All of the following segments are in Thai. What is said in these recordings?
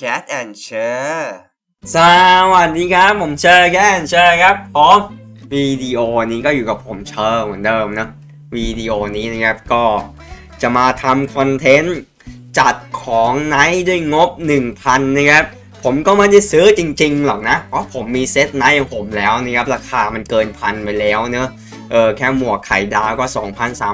Cat and Share สวัสดีครับผมเชอร์แกนเชอร์ครับผมวิดีโอนี้ก็อยู่กับผมเชอร์เหมือนเดิมนะวิดีโอนี้นะครับก็จะมาทำคอนเทนต์จัดของไนท์ด้วยงบ 1,000 นะครับ ผมก็ไม่ได้ซื้อจริงๆหรอกนะ เพราะผมมีเซตไนท์ของผมแล้วนะครับ ราคามันเกินพันไปแล้วเนอะเออแค่หมวกไข่ดาวก็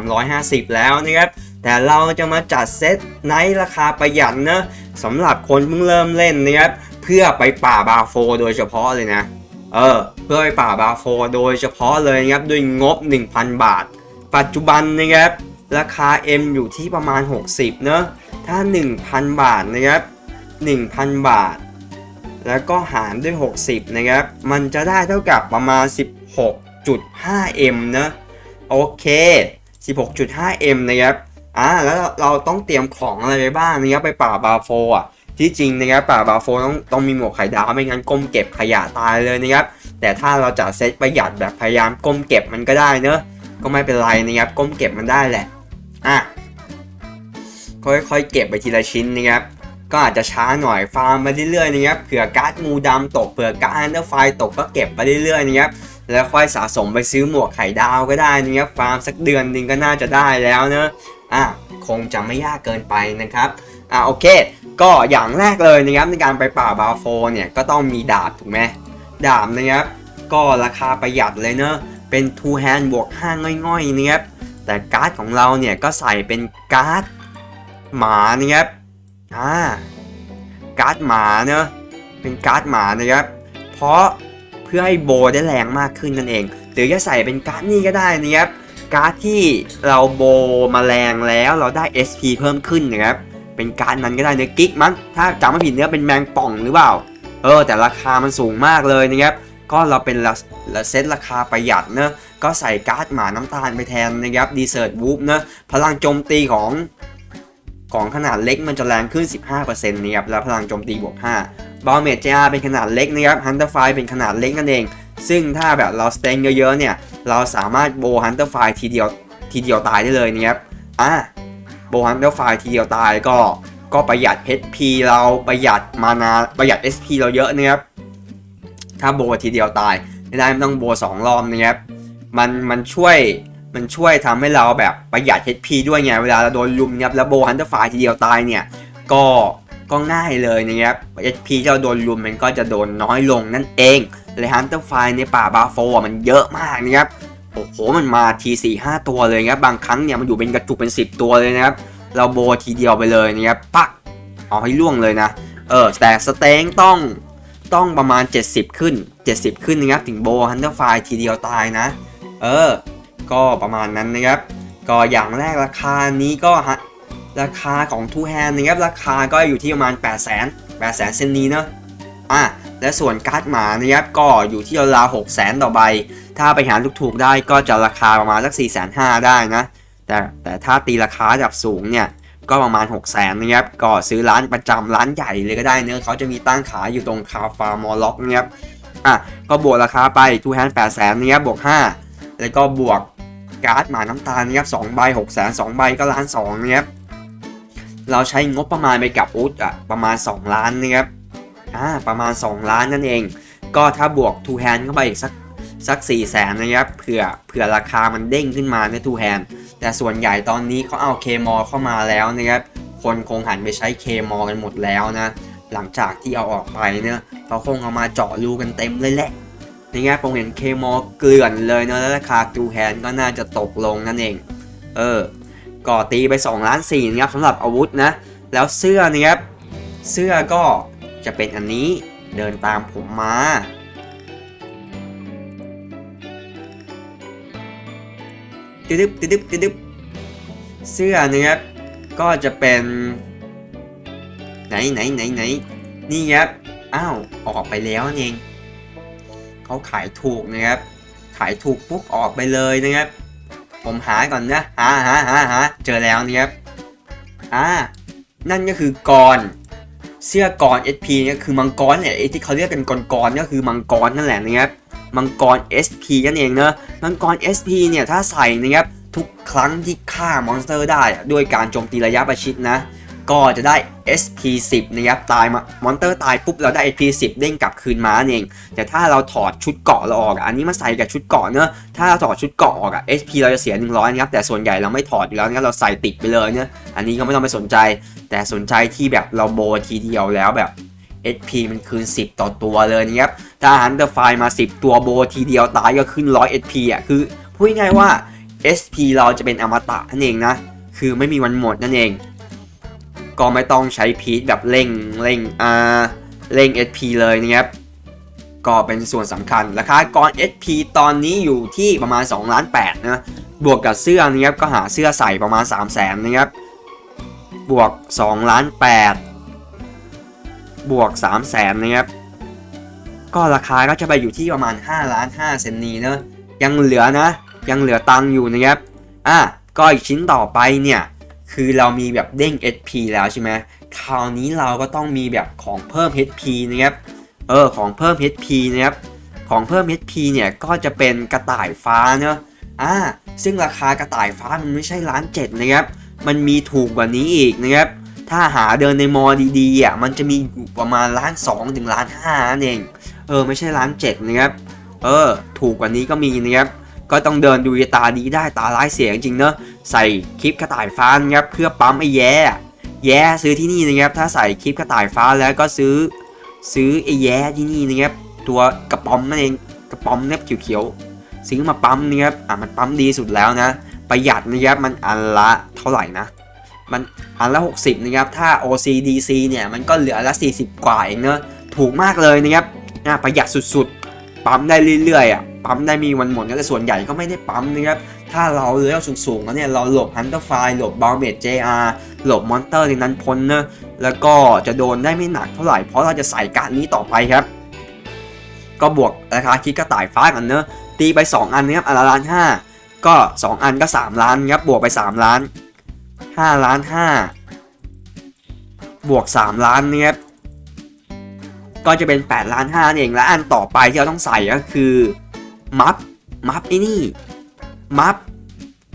2,350 แล้วนะครับ แต่เราจะมาจัดเซตไนท์ราคาประหยัดเนอะสำหรับคนเพิ่งเริ่มเล่นนะครับเพื่อไปป่าบาโฟโดยเฉพาะเลยนะ เออ เพื่อไปป่าบาโฟโดยเฉพาะเลยนะครับด้วยงบ 1,000 บาท ปัจจุบันนะครับราคา M อยู่ที่ประมาณ 60เนอะถ้า 1,000 บาทนะครับ 1,000 บาท แล้วก็หารด้วย 60 นะครับ มันจะได้เท่ากับประมาณ 16.5M เนอะโอเค 16.5M นะครับ อ่าแล้วเราเราต้องเตรียมของอะไรไปบ้างนะครับไปป่าบาโฟอะที่จริงนะครับป่าบาโฟต้องต้องมีหมวกไข่ดาวไม่งั้นก้มเก็บขยะตายเลยนะครับแต่ถ้าเราจัดเซตประหยัดแบบพยายามก้มเก็บมันก็ได้เนอะก็ไม่เป็นไรนะครับก้มเก็บมันได้แหละอะค่อยๆเก็บไปทีละชิ้นนะครับก็อาจจะช้าหน่อยฟาร์มไปเรื่อยๆนะครับเผื่อการ์ดงูดำตกเผื่อการ์ดอันเดอร์ไฟตกก็เก็บไปเรื่อยๆนะครับแล้วค่อยสะสมไปซื้อหมวกไข่ดาวก็ได้นะครับฟาร์มสักเดือนนึงก็น่าจะได้แล้วเนอะ อะคงจะไม่ยากเกินไปนะครับอะโอเค ก็อย่างแรกเลยนะครับในการไปป่าบาโฟเนี่ยก็ต้องมีดาบถูกไหมดาบนะครับก็ราคาประหยัดเลยเนอะเป็น two hand บวก5ง่อยๆนะครับแต่การ์ดของเราเนี่ยก็ใส่เป็นการ์ดหมานะครับอ่าการ์ดหมาเนอะเป็นการ์ดหมานะครับเพราะเพื่อให้โบได้แรงมากขึ้นนั่นเอง หรือจะใส่เป็นการ์ดนี่ก็ได้นะครับ การ์ดที่เราโบมาแรงแล้วเราได้ SP เพิ่มขึ้นนะครับ เป็นการดนั้นก็ได้เนื้อกิ๊กมั้งถ้าจำไม่ผิดเนื้อเป็นแมงป่องหรือเปล่า เออ แต่ราคามันสูงมากเลยนะครับ ก็เราเป็นละเซตราคาประหยัดเนะก็ใส่การ์ดหมาน้ำตาลไปแทนนะครับดีเซอร์ตวูฟนะพลังโจมตีของของขนาดเล็กมันจะแรงขึ้น 15%นะครับ แล้วพลังโจมตีบวก 5 บอลเมจเจอาเป็นขนาดเล็กนะครับฮันเตอร์ไฟเป็นขนาดเล็กนั่นเอง ซึ่งถ้าแบบเราสเตนเยอะๆเนี่ย เราสามารถโบฮันเตอร์ไฟทีเดียวทีเดียวตายได้เลยนะครับ อะโบฮันเดอร์ไฟทีเดียวตายก็ก็ประหยัด HP เราประหยัดมานาประหยัด SP เราเยอะนะครับ ถ้าโบทีเดียวตายไม่ได้ไม่ต้องโบสองรอบนะครับมันมันช่วยมันช่วยทำให้เราแบบประหยัด HP ด้วยไงเวลาเราโดนลุมนะครับแล้วโบฮันเดอร์ไฟทีเดียวตายเนี่ยก็ก็ง่ายเลยนะครับ HP ที่เราโดนลุมมันก็จะโดนน้อยลงนั่นเอง เลยฮันเตอร์ไฟในป่าบาโฟมันเยอะมากนะครับโอ้โหมันมาทีสี่ห้าตัวเลยครับบางครั้งเนี่ยมันอยู่เป็นกระจุกเป็น 10 ตัวเลยนะครับเราโบทีเดียวไปเลยนะครับปักเอาให้ล่วงเลยนะเออแต่สเต็งต้องต้องประมาณ 70 ขึ้น 70 ขึ้นนะครับถึงโบฮันเดอร์ไฟทีเดียวตายนะ เออ ก็ประมาณนั้นนะครับ ก็อย่างแรกราคานี้ก็ฮะราคาของทูแฮนนะครับราคาก็อยู่ที่ประมาณ 8 0 0 0 0 0 8 0 0 0 0เซนนี้เนอะอะ และส่วนการ์ดหมานะครับก็อยู่ที่ราวๆ6 0 0 0 0ต่อใบ ถ้าไปหาถูกๆได้ก็จะราคาประมาณสัก4 5 0 0 0ได้นะ แต่แต่ถ้าตีราคาระดับสูงเนี่ยก็ประมาณ 6 0 0 0 0นะครับก็ซื้อร้านประจำร้านใหญ่เลยก็ได้เนื้อะเขาจะมีตั้งขายอยู่ตรงคาฟาร์มอลล็อกนะครับอะก็บวกราคาไปทูแฮนแปดแสนนะครับบวก 5 แล้วก็บวกการ์ดหมาน้ำตาลนะครับ2ใบ6แสน2ใบก็ล้าน2นะครับเราใช้งบประมาณไปกับอุดอะประมาณ 2 ล้านนะครับ อ่าประมาณ 2 ล้านนั่นเอง ก็ถ้าบวกทูแฮนเข้าไปอีกสักสัก4ี่แสนนะครับเผื่อเผื่อราคามันเด้งขึ้นมาในทูแฮนแต่ส่วนใหญ่ตอนนี้เขาเอาเคมอเข้ามาแล้วนะครับคนคงหันไปใช้เคมอกันหมดแล้วนะ หลังจากที่เอาออกไปเนี่ยเขาคงเอามาเจาะรูกันเต็มเลยแหละนะครับผมเห็นเคมอเกลื่อนเลยนะแล้วราคาทูแฮนก็น่าจะตกลงนั่นเอง เออก่อตีไป2ล้าน4นะครับสำหรับอาวุธนะ แล้วเสื้อนะครับเสื้อก็ จะเป็นอันนี้เดินตามผมมา ตึ๊ดตึ๊ดตึ๊ดเสื้อนะครับ ก็จะเป็น ไหนไหนไหนไหนนี่ครับอ้าวออกไปแล้วเองเขาขายถูกนะครับ ขายถูกปุ๊บออกไปเลยนะครับ ผมหาก่อนนะหาหาหาหาเจอแล้วนะครับอ่านั่นก็คือกร เสื้อกร SP เนี่ยคือมังกรเนี่ยไอที่เขาเรียกกันกรกรก็คือมังกรนั่นแหละนะครับมังกร SP นั่นเองเนอะมังกร SP เนี่ยถ้าใส่นะครับทุกครั้งที่ฆ่ามอนสเตอร์ได้ด้วยการโจมตีระยะประชิดนะ ก็จะได้ SP10 นะครับตายมามอนเตอร์ตายปุ๊บเราได้ SP10 เด้งกลับคืนมาเอง แต่ถ้าเราถอดชุดเกาะเราออกอันนี้มาใส่กับชุดเกาะเนอะถ้าเราถอดชุดเกาะออกอะ SP เราจะเสีย 100นะครับแต่ส่วนใหญ่เราไม่ถอดอยู่แล้วนะครับเราใส่ติดไปเลยเนอะอันนี้ก็ไม่ต้องไปสนใจ แต่สนใจที่แบบเราโบทีเดียวแล้วแบบ SP มันคืน 10 ต่อตัวเลยนะครับถ้าหันเดอร์ไฟมา 10 ตัวโบทีเดียวตายก็ขึ้น 100 SP อะคือพูดง่ายว่า SP เราจะเป็นอมตะนั่นเองนะคือไม่มีวันหมดนั่นเอง ก็ไม่ต้องใช้พีทแบบเร่งเร่งอ่าเร่ง SP เลยนะครับก็เป็นส่วนสำคัญราคากร SP ตอนนี้อยู่ที่ประมาณ2ล้าน8นะบวกกับเสื้อนะครับก็หาเสื้อใส่ประมาณ 3 0 0แสนนะครับบวก2ล้าน8บวก3 0 0แสนนะครับก็ราคาก็จะไปอยู่ที่ประมาณ5ล้าน5เซนนีเนะยังเหลือนะ ยังเหลือตังค์อยู่นะครับอะก็อีกชิ้นต่อไปเนี่ย คือเรามีแบบเด้ง HP แล้วใช่ไหมคราวนี้เราก็ต้องมีแบบของเพิ่ม HP นะครับ เออ ของเพิ่ม HP นะครับ ของเพิ่ม HP เนี่ยก็จะเป็นกระต่ายฟ้าเนอะอ่า ซึ่งราคากระต่ายฟ้ามันไม่ใช่ล้านเจ็ดนะครับ มันมีถูกกว่านี้อีกนะครับ ถ้าหาเดินในมอดีๆอะ มันจะมีอยู่ประมาณล้านสองถึงล้านห้านั่นเอง เออ ไม่ใช่ล้านเจ็ดนะครับ เออ ถูกกว่านี้ก็มีนะครับ ก็ต้องเดินดูตาดีได้ตาร้ายเสียจริงเนอะใส่คลิปกระต่ายฟ้านะครับเพื่อปั๊มไอ้แย่แย่ซื้อที่นี่นะครับ ถ้าใส่คลิปกระต่ายฟ้าแล้วก็ซื้อ ซื้อไอ้แย่ที่นี่นะครับตัวกระป๋อมนั่นเองกระป๋อมเนี่ยเขียวๆซื้อมาปั๊มนะครับอะมันปั๊มดีสุดแล้วนะ ประหยัดนะครับมันอันละเท่าไหร่นะมันอันละ 60นะครับถ้า OCDC เนี่ยมันก็เหลือละ 40 กว่าเองเนอะถูกมากเลยนะครับอะประหยัดสุดๆ ปั๊มได้เรื่อยๆอะ ปั๊มได้มีวันหมดนแต่ส่วนใหญ่ก็ไม่ได้ปั๊มนะครับถ้าเราเลี้ยวสูงๆแล้วเนี่ยเราหลบ Hunter f i หลบบ a l m a g e JR หลบมอนเตอร์ในนั้นพ้นเนอะแล้วก็จะโดนได้ไม่หนักเท่าไหร่เพราะเราจะใส่การนี้ต่อไปครับ ก็บวกราคาคิดกระต่ายฟ้ากันเนอะตีไป 2 อันนะครับอันละล้านห้าก็ 2 อันก็ 3 ล้านครับบวกไป 3 ล้าน 5 ล้าน 5 บวก 3 ล้านนะครับก็จะเป็น 8 ล้าน5นั่นเองและอันต่อไปที่เราต้องใส่ก็คือ มัฟมัฟไอ้นี่มัฟ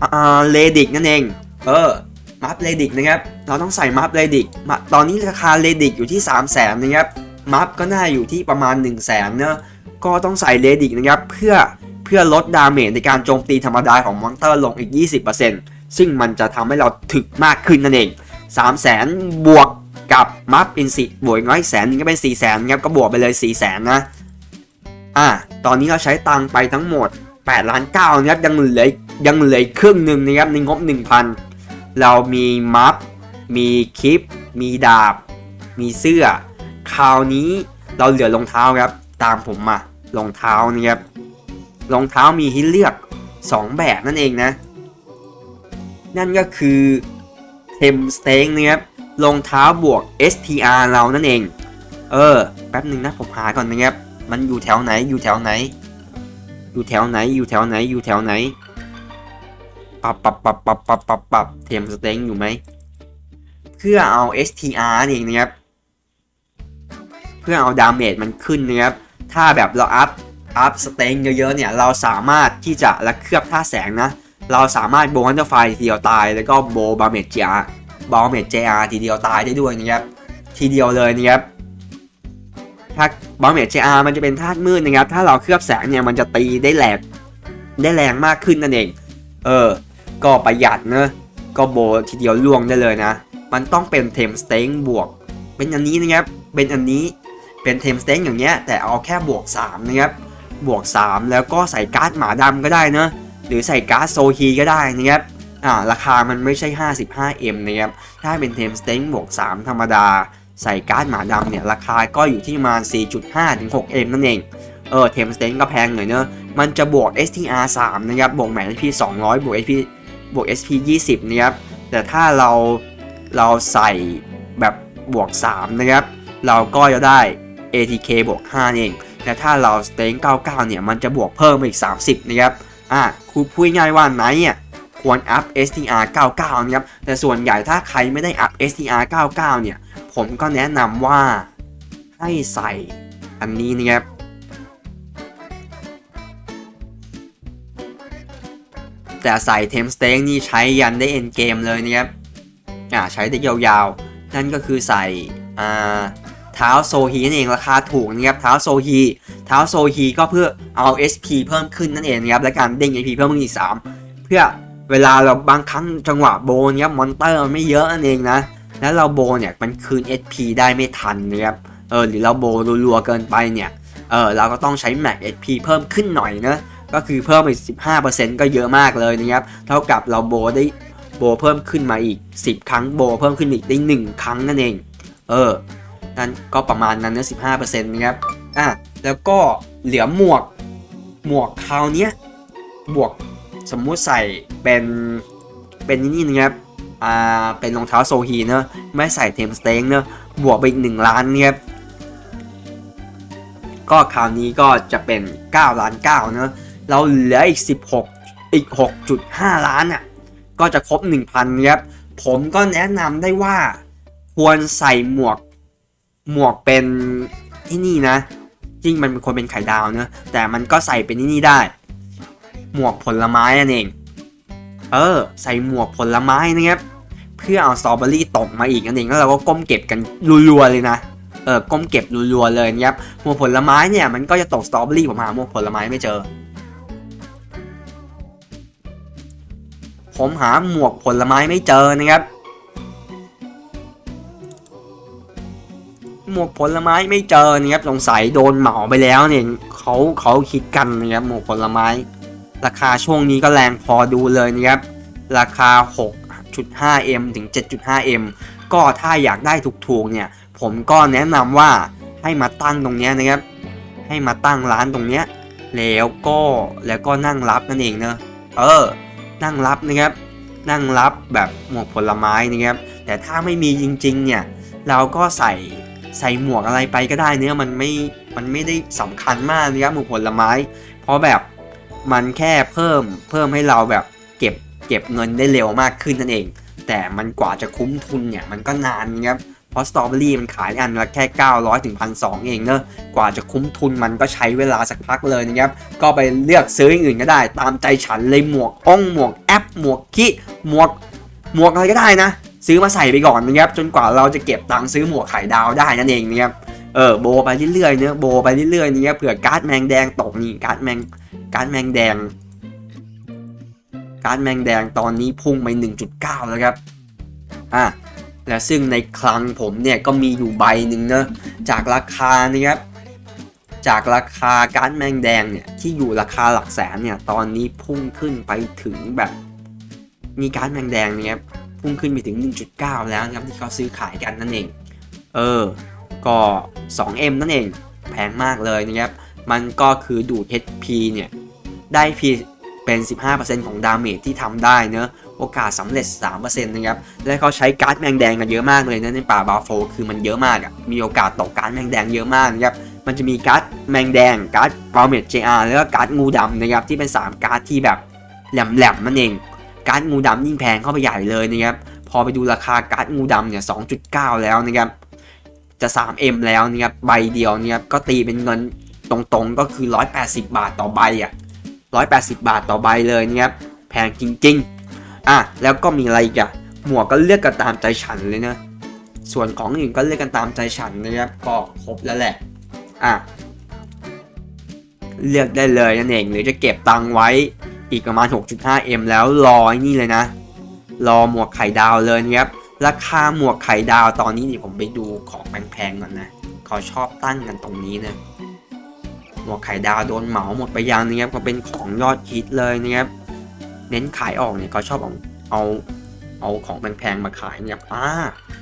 อ่าเลดิกนั่นเอง เออมัฟเลดิกนะครับ เราต้องใส่มัฟเลดิกตอนนี้ราคาเลดิกอยู่ที่ 3 0 0แสนนะครับ มัฟก็น่าอยู่ที่ประมาณ 1 0 0 0 0แสนเนอะก็ต้องใส่เลดิกนะครับ เพื่อเพื่อลดดาเมจในการโจมตีธรรมดาของมอนเตอร์ลงอีก 20%ซึ่งมันจะทำให้เราถึกมากขึ้นนั่นเอง3 0 0แสนบวกกับมัฟเป็นสิบวกอีกน้อยแสนนึงก็เป็น4 0 0แสนครับก็บวกไปเลย4 0 0แสนนะ อะตอนนี้เราใช้ตังไปทั้งหมด8ล้าน9นะครับยังเหลือยังเหลือครึ่งหนึ่งนะครับในงบ 1,000 เรามีมัฟมีคลิป มีดาบ มีเสื้อ คราวนี้เราเหลือรองเท้าครับ ตามผมมารองเท้านะครับรองเท้ามีให้เลือก 2 แบบนั่นเองนะ นั่นก็คือเทมสเต็งนะครับรองเท้าบวก STR เรานั่นเอง เออ แป๊บหนึ่งนะผมหาก่อนนะครับ มันอยู่แถวไหน อยู่แถวไหน อยู่แถวไหน อยู่แถวไหน อยู่แถวไหนปับปับปับปับปับปับปับเทมสเต็งอยู่ไหม เพื่อเอา STR นี่นะครับ เพื่อเอาดาเมจมันขึ้นนะครับ ถ้าแบบเราอัพ อัพสเต็งเยอะๆเนี่ย เราสามารถที่จะละเคลือบท่าแสงนะ เราสามารถโบฮันเตอร์ไฟทีเดียวตาย แล้วก็โบบาเมจเจียบาเมจเจอาทีเดียวตายได้ด้วยนะครับ ทีเดียวเลยนะครับ ถ้าบาเมจเจอามันจะเป็นธาตุมืดนะครับ ถ้าเราเคลือบแสงเนี่ยมันจะตีได้แรงได้แรงมากขึ้นนั่นเอง เออ ก็ประหยัดเนอะก็โบทีเดียวล่วงได้เลยนะ มันต้องเป็นเทมสเต็งบวก เป็นอันนี้นะครับ เป็นอันนี้ เป็นเทมสเต็งอย่างเงี้ย แต่เอาแค่บวก 3 นะครับ บวก 3 แล้วก็ใส่การ์ดหมาดำก็ได้เนอะหรือใส่การ์ดโซฮีก็ได้นะครับ อ่า ราคามันไม่ใช่ 55M นะครับ ถ้าเป็นเทมสเต็งบวก 3 ธรรมดา ใส่การ์ดหมาดำเนี่ยราคาก็อยู่ที่ประมาณ 4.5ถึง 6M นั่นเอง เออเทมสเต็งก็แพงหน่อยเนอะมันจะบวก STR 3นะครับ บวกแหม SP 200 บวก SP บวก SP 20นะครับ แต่ถ้าเราเราใส่แบบบวก 3 นะครับ เราก็จะได้ ATK บวก5เอง แต่ถ้าเราสเต็ง99 เนี่ย มันจะบวกเพิ่มมาอีก 30 นะครับ อะครูพูดง่ายว่าไหนอะควรอัพ STR 99 นะครับ แต่ส่วนใหญ่ถ้าใครไม่ได้อัพ STR 99 เนี่ย ผมก็แนะนำว่าให้ใส่อันนี้นะครับ แต่ใส่เทมสเต็งนี่ใช้ยันได้เอ็นเกมเลยนะครับ อ่าใช้ได้ยาวๆ นั่นก็คือใส่อ่าเท้าโซฮีนั่นเองราคาถูกนะครับเท้าโซฮีเท้าโซฮีก็เพื่อเอา SP เพิ่มขึ้นนั่นเองนะครับและการเด้ง SP เพิ่มขึ้นอีก 3 เพื่อเวลาเราบางครั้งจังหวะโบนครับมอนเตอร์มันไม่เยอะนั่นเองนะ แล้วเราโบเนี่ยมันคืน SP ได้ไม่ทันนะครับเออหรือเราโบรัวๆเกินไปเนี่ยเออเราก็ต้องใช้แม็ก SP เพิ่มขึ้นหน่อยนะก็คือเพิ่มไป 15%ก็เยอะมากเลยนะครับเท่ากับเราโบได้โบเพิ่มขึ้นมาอีก 10 ครั้งโบเพิ่มขึ้นอีกได้ 1 ครั้งนั่นเองเออนั่นก็ประมาณนั้นนะ15%นะครับอะแล้วก็เหลือหมวกหมวกคราวเนี้ยบวกสมมุติใส่เป็นเป็นนี่นะครับ อ่าเป็นรองเท้าโซฮีเนอะไม่ใส่เทมสเต็งเนอะบวกไปอีก1ล้านเนี่ยก็คราวนี้ก็จะเป็น 9 ล้าน9เนอะเราเหลืออีก 16 อีก 6.5 ล้านอะก็จะครบ 1,000นะครับผมก็แนะนำได้ว่า ควรใส่หมวกหมวกเป็นที่นี่นะจริงมันเป็นคนเป็นไข่ดาวเนอะแต่มันก็ใส่เป็นที่นี่ได้ หมวกผลไม้นั่นเอง เออ ใส่หมวกผลไม้นะครับ เพื่อเอาสตรอเบอรี่ตกมาอีกนั่นเองแล้วเราก็ก้มเก็บกันรัวๆเลยนะเออก้มเก็บรัวๆเลยนะครับหมวกผลไม้เนี่ยมันก็จะตกสตรอเบอรี่ผมหาหมวกผลไม้ไม่เจอ ผมหาหมวกผลไม้ไม่เจอนะครับ หมวกผลไม้ไม่เจอนะครับสงสัยโดนเหมาไปแล้วเนี่ยเขาเขาคิดกันนะครับหมวกผลไม้ ราคาช่วงนี้ก็แรงพอดูเลยนะครับ ราคา 6.5M ถึง 7.5M ก็ถ้าอยากได้ถูกๆเนี่ย ผมก็แนะนำว่าให้มาตั้งตรงเนี้ยนะครับ ให้มาตั้งร้านตรงเนี้ยแล้วก็แล้วก็นั่งรับนั่นเองเนอะเออ นั่งรับนะครับ นั่งรับแบบหมวกผลไม้นะครับ แต่ถ้าไม่มีจริงๆ เนี่ย เราก็ใส่ใส่หมวกอะไรไปก็ได้เนี่ยมันไม่ มันไม่ได้สำคัญมากนะครับหมวกผลไม้ เพราะแบบมันแค่เพิ่มเพิ่มให้เราแบบ ก็บเก็บเงินได้เร็วมากขึ้นนั่นเอง แต่มันกว่าจะคุ้มทุนเนี่ยมันก็นานนะครับเพราะสตรอเบอรี่มันขายอันละแค่ 900ถึง1,200เองเนอะกว่าจะคุ้มทุนมันก็ใช้เวลาสักพักเลยนะครับ ก็ไปเลือกซื้ออย่างอื่นก็ได้ ตามใจฉันเลยหมวกอ่องหมวกแอปหมวกคิหมวกหมวกอะไรก็ได้นะ ซื้อมาใส่ไปก่อนนะครับ จนกว่าเราจะเก็บตังค์ซื้อหมวกไข่ดาวได้นั่นเองนะครับเออโบไปเรื่อยๆเนอะโบไปเรื่อยๆนะครับเผื่อการ์ดแมงแดงตกนี่การ์ดแมงการ์ดแมงแดง การแมงแดงตอนนี้พุ่งไป 1.9 แล้วครับ อะ และซึ่งในคลังผมเนี่ยก็มีอยู่ใบหนึ่งเนอะจากราคานะครับ จากราคาการแมงแดงเนี่ยที่อยู่ราคาหลักแสนเนี่ยตอนนี้พุ่งขึ้นไปถึงแบบ มีการแมงแดงเนี่ยครับพุ่งขึ้นไปถึง 1.9 แล้วนะครับที่เขาซื้อขายกันนั่นเอง เออ ก็ 2M นั่นเองแพงมากเลยนะครับ มันก็คือดูด HP เนี่ยได้ เป็น 15%ของดาเมจที่ทำได้เนอะโอกาสสำเร็จ 3%นะครับ และเขาใช้การ์ดแมงแดงกันเยอะมากเลยนะในป่าบาโฟคือมันเยอะมากอะ่ะ มีโอกาสตกการ์ดแมงแดงเยอะมากนะครับ มันจะมีการ์ดแมงแดง การ์ดบาเมจ JR แล้วก็การ์ดงูดำนะครับที่เป็น 3 การ์ดที่แบบแหลมๆนั่นเอง การ์ดงูดำยิ่งแพงเข้าไปใหญ่เลยนะครับ พอไปดูราคาการ์ดงูดำเนี่ย 2.9 แล้วนะครับ จะ 3M แล้วนะครับ ใบเดียวเนี่ยก็ตีเป็นเงินตรงๆ ก็คือ 180 บาทต่อใบอะ 180 บาทต่อใบเลยนะครับแพงจริง ๆ อะแล้วก็มีอะไรอีกอะหมวกก็เลือกกันตามใจฉันเลยนะส่วนของอื่นก็เลือกกันตามใจฉันนะครับก็ครบแล้วแหละอะเลือกได้เลยนั่นเองหรือจะเก็บตังค์ไว้อีกประมาณ 6.5M แล้วรอนี่เลยนะ รอหมวกไข่ดาวเลยนะครับราคาหมวกไข่ดาวตอนนี้เดี๋ยวผมไปดูของแพงๆก่อนนะเขาชอบตั้งกันตรงนี้นะ หมวกไข่ดาวโดนเหมาหมดไปยังนะครับก็เป็นของยอดฮิตเลยนะครับเน้นขายออกเนี่ยเขาชอบเอาเอาเอาของแพงๆมาขายนะครับอ่า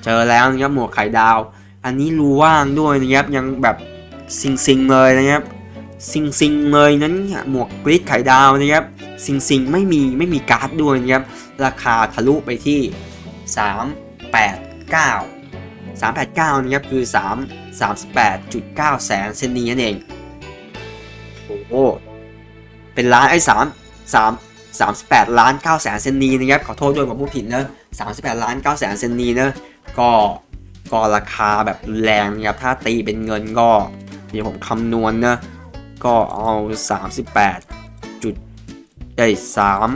เจอแล้วนะครับหมวกไข่ดาว อันนี้รูว่างด้วยนะครับยังแบบซิงซิงๆเลยนะครับซิงซิงๆเลยนั้นหมวกกรีดไข่ดาวนะครับซิงซิงๆไม่มีไม่มีการ์ดด้วยนะครับราคาทะลุไปที่ 389 389นะครับคือ 3 38.9 แสนเซนนีนั่นเอง โอ้โหเป็นล้านไอ้สามสามสามสิบแปดล้านเก้าแสนเซนนีนะครับขอโทษด้วยผมพูดผิดนะสามสิบแปดล้านเก้าแสนเซนนีนะก็ก็ราคาแบบแรงนะครับถ้าตีเป็นเงินก็ เดี๋ยวผมคำนวณนะก็เอาสามสิบแปดจุดได้สาม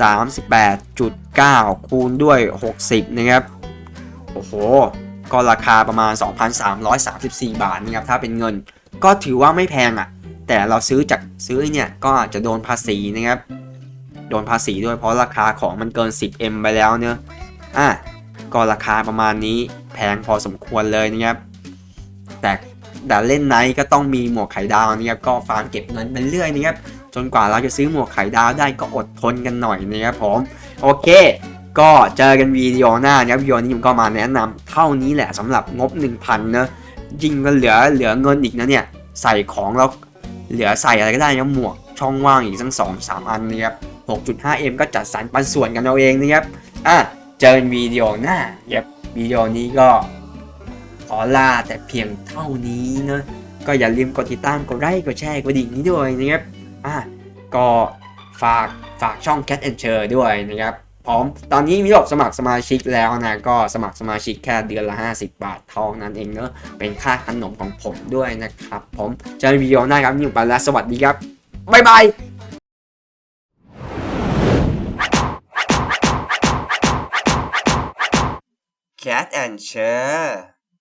สามสิบแปดจุดเก้าคูณด้วยหกสิบนะครับ โอ้โห ก็ราคาประมาณ 2,334 บาทนะครับ ถ้าเป็นเงิน ก็ถือว่าไม่แพงอะ่ะ แต่เราซื้อจากซื้อเนี่ยก็อาจจะโดนภาษีนะครับ โดนภาษีด้วยเพราะราคาของมันเกิน 10M ไปแล้วเนอะอะก็ราคาประมาณนี้แพงพอสมควรเลยนะครับ แต่แต่เล่นไนท์ก็ต้องมีหมวกไข่ดาวนะครับก็ฟาร์มเก็บเงินไปเรื่อยนะครับจนกว่าเราจะซื้อหมวกไข่ดาวได้ก็อดทนกันหน่อยนะครับผมโอเค ก็เจอกันวิดีโอหน้านะครับวิดีโอนี้ผมก็มาแนะนำเท่านี้แหละสำหรับงบ 1,000เนอะ ยิ่งก็เหลือเหลือเงินอีกนะเนี่ย ใส่ของแล้วเหลือใส่อะไรก็ได้นะหมวกช่องว่างอีกสักสองสามอันนะครับ 6.5M ก็จัดสรรปันส่วนกันเอาเองนะครับ อะ เจอกันวิดีโอหน้าเย็บวิดีโอนี้ก็ขอลาแต่เพียงเท่านี้เนอะก็อย่าลืมกดติดตาม กดไลค์ กดแชร์ กดดิ่งนี้ด้วยนะครับ อะ ก็ฝากฝากช่อง Cat and c h e r ด้วยนะครับ พร้อม ตอนนี้มีระบบสมัครสมาชิกแล้วนะ ก็สมัครสมาชิกแค่เดือนละ 50 บาทเท่านั้นเองเนอะเป็นค่าขนมของผมด้วยนะครับผมจะมีวิดีโอหน้าครับนี่ไปแล้วสวัสดีครับ บ๊ายบาย Cat and Chair